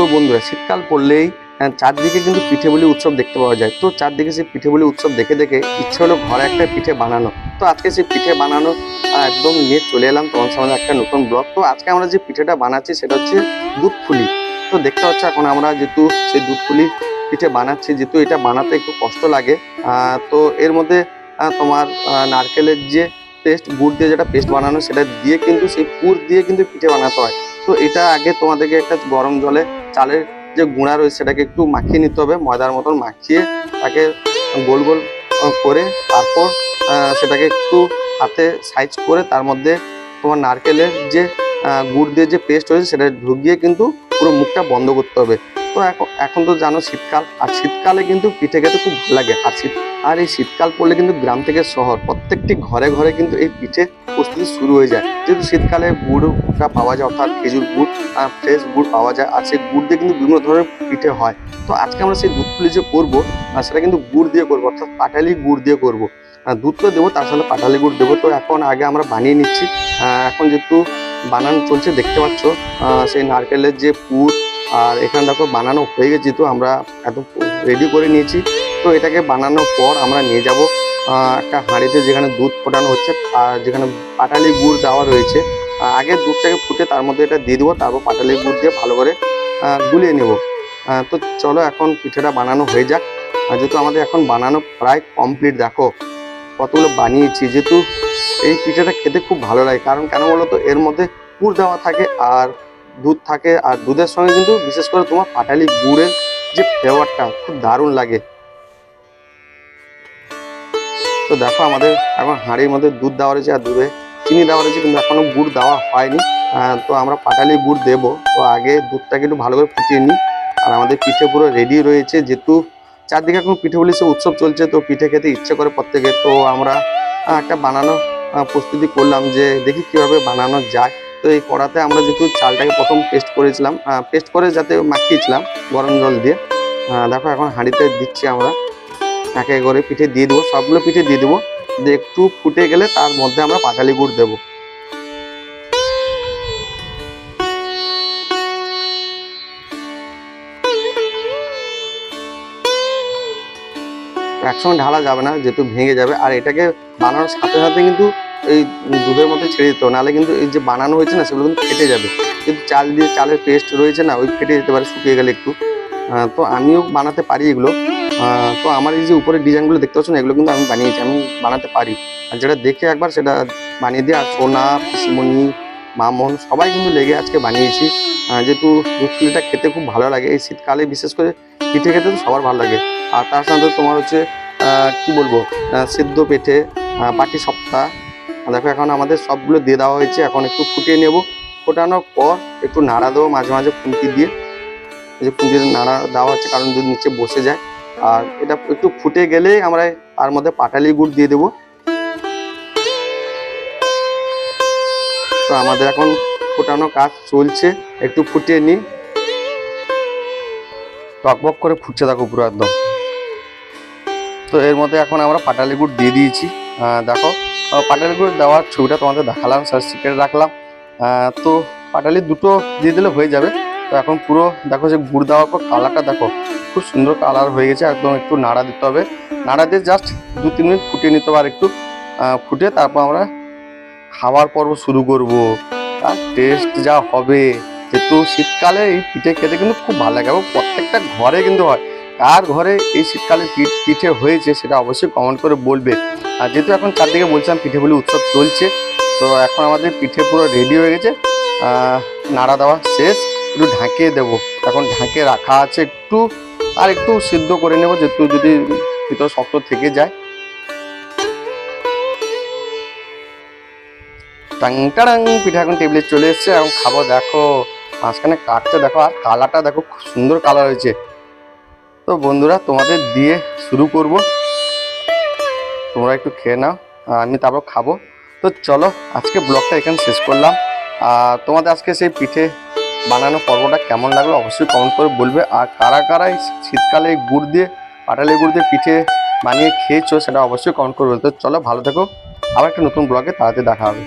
তো বন্ধুরা শীতকাল পড়লেই চারদিকে কিন্তু পিঠে বলি উৎসব দেখতে পাওয়া যায়। তো চারদিকে সেই পিঠে বলি উৎসব দেখে দেখে ইচ্ছে হলো ঘরে একটা পিঠে বানানো। তো আজকে সেই পিঠে বানানো একদম নিয়ে চলে এলাম তোমার সামনে একটা নতুন ব্লগ। তো আজকে আমরা যে পিঠেটা বানাচ্ছি সেটা হচ্ছে দুধ ফুলি তো দেখতে হচ্ছে এখন আমরা যেহেতু সেই দুধ ফুলি পিঠে বানাচ্ছি, যেহেতু এটা বানাতে একটু কষ্ট লাগে তো এর মধ্যে তোমার নারকেলের যে পেস্ট, গুড় দিয়ে যেটা পেস্ট বানানো, সেটা দিয়ে কিন্তু সেই পুর দিয়ে কিন্তু পিঠে বানাতে হয়। তো এটা আগে তোমাদেরকে একটা গরম জলে চালের যে গুঁড়া রয়েছে সেটাকে একটু মাখিয়ে নিতে হবে, ময়দার মতন মাখিয়ে তাকে গোল গোল করে তারপর সেটাকে একটু হাতে সাইজ করে তার মধ্যে তোমার নারকেলের যে গুড় দিয়ে যে পেস্ট রয়েছে সেটা ঢুকিয়ে কিন্তু পুরো মুখটা বন্ধ করতে হবে। তো এখন এখন তো জানো শীতকাল, আর শীতকালে কিন্তু পিঠে খেতে খুব ভালো লাগে। আর শীত, আর এই শীতকাল পড়লে কিন্তু গ্রাম থেকে শহর, প্রত্যেকটি ঘরে ঘরে কিন্তু এই পিঠে প্রস্তুতি শুরু হয়ে যায়। যেহেতু শীতকালে গুড়টা পাওয়া যায়, অর্থাৎ খেজুর গুড় ফ্রেশ গুড় পাওয়া যায়, আর সেই গুড় দিয়ে কিন্তু বিভিন্ন ধরনের পিঠে হয়। তো আজকে আমরা সেই দুধ পুলি যে করব সেটা কিন্তু গুড় দিয়ে করব, অর্থাৎ পাটালি গুড় দিয়ে করব। দুধ তো দেবো, তার সাথে পাটালি গুড় দেবো। তো এখন আগে আমরা বানিয়ে নিচ্ছি। এখন যেহেতু বানানো চলছে, দেখতে পাচ্ছ সেই নারকেলের যে পুর আর এখানে দেখো বানানো হয়ে গেছে তো আমরা এত রেডি করে নিয়েছি। তো এটাকে বানানোর পর আমরা নিয়ে যাব একটা হাঁড়িতে যেখানে দুধ ফোটানো হচ্ছে, আর যেখানে পাটালি গুড় দেওয়া রয়েছে। আগে দুধটাকে ফুটে তার মধ্যে এটা দিয়ে দেবো, তারপর পাটালি গুড় দিয়ে ভালো করে গুলিয়ে নেব। তো চলো এখন পিঠেটা বানানো হয়ে যাক। যেহেতু আমাদের এখন বানানো প্রায় কমপ্লিট দেখো কতগুলো বানিয়েছি। যেহেতু এই পিঠেটা খেতে খুব ভালো লাগে, কারণ কেন বলো তো, এর মধ্যে পুর দেওয়া থাকে আর দুধ থাকে আর দুধের সঙ্গে কিন্তু বিশেষ করে তোমার পাটালি গুড়ের যে ফ্লেভারটা, খুব দারুণ লাগে। তো দেখো আমাদের এখন হাঁড়ির মধ্যে দুধ দেওয়া রয়েছে আর দুধে চিনি দেওয়া রয়েছে, কিন্তু এখনও গুড় দেওয়া হয়নি। তো আমরা পাটালি গুড় দেবো। তো আগে দুধটাকে একটু ভালো করে ফুটিয়ে নিই। আর আমাদের পিঠে পুরো রেডি রয়েছে, যেহেতু চারদিকে এখন পিঠে বলি সে উৎসব চলছে, তো পিঠে খেতে ইচ্ছে করে প্রত্যেকে। তো আমরা একটা বানানো প্রস্তুতি করলাম যে দেখি কীভাবে বানানো যায়। তো এই কড়াতে আমরা যেহেতু চালটাকে প্রথম পেস্ট করেছিলাম পেস্ট করে যাতে মাখিয়েছিলাম গরম জল দিয়ে। দেখো এখন হাঁড়িতে দিচ্ছি আমরা। একে করে পিঠে দিয়ে দেবো, সবগুলো পিঠে দিয়ে দেবো। দিয়ে একটু ফুটে গেলে তার মধ্যে আমরা পাটালি গুড় দেবো। একসঙ্গে ঢালা যাবে না, যেহেতু ভেঙে যাবে। আর এটাকে বানানোর সাথে সাথে কিন্তু এই দুধের মধ্যে ছেড়ে দিতে হবে। নাহলে কিন্তু এই যে বানানো হয়েছে না, সেগুলো কিন্তু ফেটে যাবে। কিন্তু চাল দিয়ে চালের পেস্ট রয়েছে না, ওই ফেটে যেতে পারে, শুকিয়ে গেলে একটু। তো আমিও বানাতে পারি এগুলো। তো আমার এই যে উপরের ডিজাইনগুলো দেখতে পাচ্ছ না, এগুলো কিন্তু আমি বানিয়েছি, আমি বানাতে পারি। আর যেটা দেখে একবার সেটা বানিয়ে দিয়ে, আর সোনা, পিসিমণি, মামন, সবাই কিন্তু লেগে আজকে বানিয়েছি। যেহেতু দুধ খেতে খুব ভালো লাগে, এই শীতকালে বিশেষ করে পিঠে খেতে তো সবার ভালো লাগে। আর তার সাথে তোমার হচ্ছে কি বলব সিদ্ধ পেঠে বাটি সপ্তাহ দেখো, এখন আমাদের সবগুলো দিয়ে দেওয়া হয়েছে। এখন একটু ফুটিয়ে নেব। ফোটানোর পর একটু নাড়া দেবো মাঝে মাঝে খুন্তি দিয়ে। এই যে খুন্তি নাড়া দেওয়া হচ্ছে, কারণ যদি নিচে বসে যায়। আর এটা একটু ফুটে গেলে আমরা তার মধ্যে পাটালি গুড় দিয়ে দেবো। তো আমাদের এখন ফোটানো কাজ চলছে। একটু ফুটিয়ে নিই। টকবক করে ফুটছে দেখো পুরো একদম। তো এর মধ্যে এখন আমরা পাটালি গুড় দিয়ে দিয়েছি। দেখো পাটালি গুড় দেওয়ার ছবিটা তোমাদের দেখালাম স্যার সিক্রেট রাখলাম। তো পাটালি দুটো দিয়ে দিলে হয়ে যাবে। তো এখন পুরো দেখো যে গুড় দেওয়ার পর কালারটা দেখো, খুব সুন্দর কালার হয়ে গেছে। একদম একটু নাড়া দিতে হবে। নাড়া দিয়ে জাস্ট দু, তিন মিনিট ফুটিয়ে নিতে হবে একটু। ফুটে তারপর আমরা খাওয়ার পর্ব শুরু করব। আর টেস্ট যা হবে। যেহেতু শীতকালে এই পিঠে খেতে কিন্তু খুব ভালো লাগে এবং প্রত্যেকটা ঘরে কিন্তু হয়। কার ঘরে এই শীতকালে পিঠে হয়েছে সেটা অবশ্যই কমেন্ট করে বলবে। আর যেহেতু এখন চারদিকে বলছিলাম পিঠে বলি উৎসব চলছে, তো এখন আমাদের পিঠে পুরো রেডি হয়ে গেছে। নাড়া দেওয়া শেষ, একটু ঢাকিয়ে দেবো। এখন ঢাকে রাখা আছে একটু, আর একটু সিদ্ধ করে নেব, যেহেতু যদি ভিতর শক্ত থেকে যায়। টাং টাং পিঠে এখন টেবিলে চলে এসছে। এখন খাব, দেখো, মাঝখানে কাটছে, দেখো, আর কালারটা দেখো খুব সুন্দর কালার হয়েছে। তো বন্ধুরা, তোমাদের দিয়ে শুরু করব। তোমরা একটু খেয়ে নাও আমি তারপর খাব। তো চলো, আজকে ব্লগটা এখানে শেষ করলাম। আর তোমাদের আজকে সেই পিঠে বানানো পর্বটা কেমন লাগল অবশ্যই কমেন্ট করে বলবে। আর কারা কারা এই শীতকালে গুড় দিয়ে পাটালি গুড় দিয়ে পিঠে বানিয়ে খেয়েছো সেটা অবশ্যই কমেন্ট করে বলতে চলো, ভালো থেকো। আবার একটা নতুন ব্লগে তাড়াতাড়ি দেখা হবে।